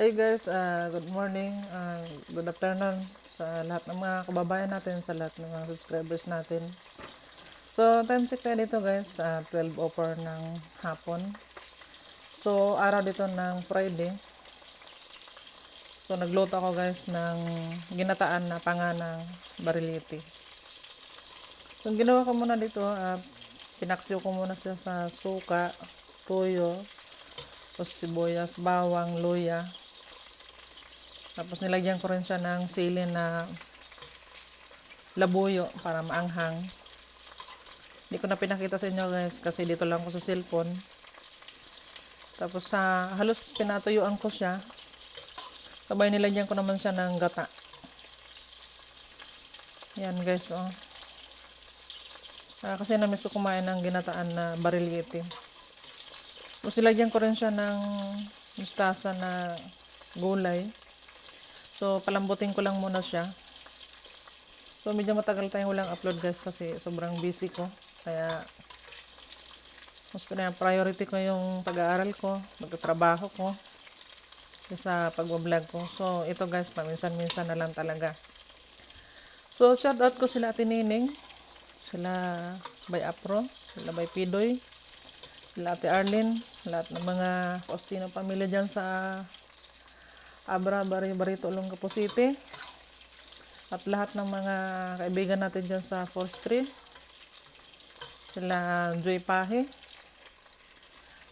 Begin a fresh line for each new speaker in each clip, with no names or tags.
Hi guys, ah, good morning, ah, good afternoon sa lahat ng mga kababayan natin, sa lahat ng mga subscribers natin. So, time check tayo dito guys, ah, 12.04 ng hapon. So, araw dito ng Friday. So, nagluto ako guys ng ginataan na panga ng bariliti. So, ginawa ko muna dito, ah, pinaksiw ko muna siya sa suka, tuyo, tapos sibuyas, bawang, luya. Tapos nilagyan ko rin siya ng sili na labuyo para maanghang. Hindi ko na pinakita sa inyo guys kasi dito lang ko sa cellphone. Tapos sa halos pinatuyuan ko siya. Sabay nilagyan ko naman siya ng gata. Yan guys oh. Ah, kasi namiss ko kumain ng ginataan na barilite. Tapos ilagyan ko rin siya ng mustasa na gulay. So, palambutin ko lang muna siya. So, medyo matagal tayong walang upload guys kasi sobrang busy ko. Kaya, mas priority ko yung pag-aaral ko, magtatrabaho ko, sa pag-vlog ko. So, ito guys, paminsan-minsan na lang talaga. So, shout out ko sila Ate Nining, sila by Apro, sila by Pidoy, sila Ate Arlene, lahat ng mga Faustino pamilya dyan sa Abra, Bari, Barito, Olongapo City. At lahat ng mga kaibigan natin dyan sa 4th Street. Sila Joy Pahe.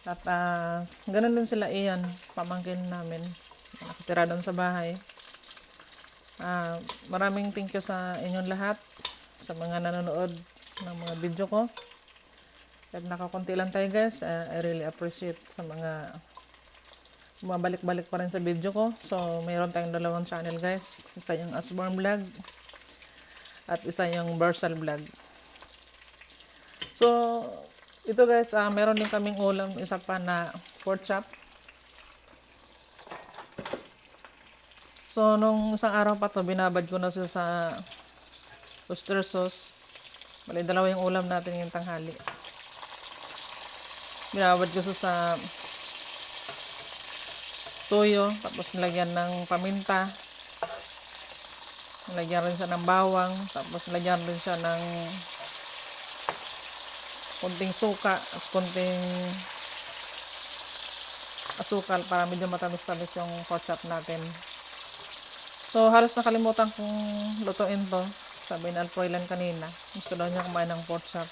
At ah, ganun din sila Ian, pamangkin namin. Nakatira doon sa bahay. Ah, maraming thank you sa inyong lahat. Sa mga nanonood ng mga video ko. At nakakunti lang tayo guys. Ah, I really appreciate sa mga bumabalik-balik pa rin sa video ko. So, mayroon tayong dalawang channel guys. Isa yung Asborn Vlog at isa yung Versal Vlog. So, ito guys, ah meron din kaming ulam, isa pa na pork chop. So, nung isang araw pa to, binabad ko na siya sa oyster sauce. Bali, dalawa yung ulam natin yung tanghali. Binabad ko siya sa toyo, tapos nilagyan ng paminta. Nilagyan rin siya ng bawang, tapos nilagyan rin siya ng kunting suka at kunting asukal para medyo matamis-tamis yung chop natin. So, halos nakalimutan kong lutuin to. Sabi ni Alfroylan kanina. Gusto daw niya kumain ng pork chop.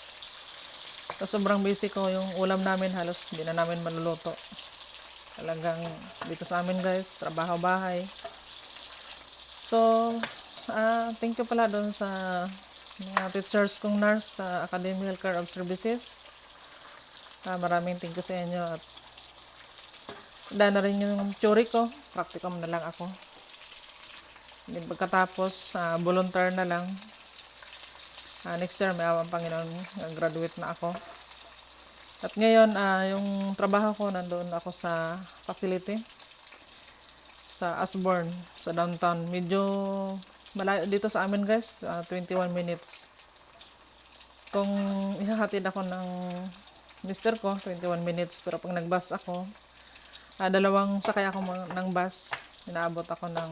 So, sobrang busy ko yung ulam namin. Halos hindi na namin maluluto. Talagang dito sa amin guys, trabaho bahay. So, ah thank you pala doon sa mga teachers kong nurse sa Academy Healthcare of Services. Ah, maraming thank you sa inyo at dahil na rin yung theory ko, practicum na lang ako. Hindi pagkatapos, ah, volunteer na lang. Ah, next year, may awang Panginoon, graduate na ako. At ngayon, ah, yung trabaho ko, nandoon ako sa facility. Sa Asborn, sa downtown. Medyo malayo dito sa amin guys, ah, 21 minutes. Kung ihahatid ako ng mister ko, 21 minutes. Pero pag nag-bus ako, ah, dalawang sakay ako ng bus, inaabot ako ng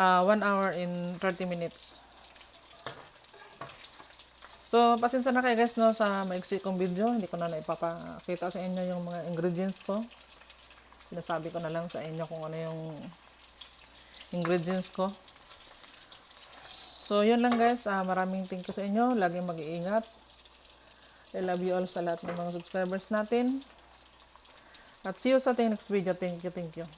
1 hour in 30 minutes. So, pasensya na kayo guys no, sa maiksi kong video. Hindi ko na naipapakita sa inyo yung mga ingredients ko. Sinasabi ko na lang sa inyo kung ano yung ingredients ko. So, yun lang guys. Ah, maraming thank you sa inyo. Laging mag-iingat. I love you all sa lahat ng mga subscribers natin. At see you sa ating next video. Thank you, thank you.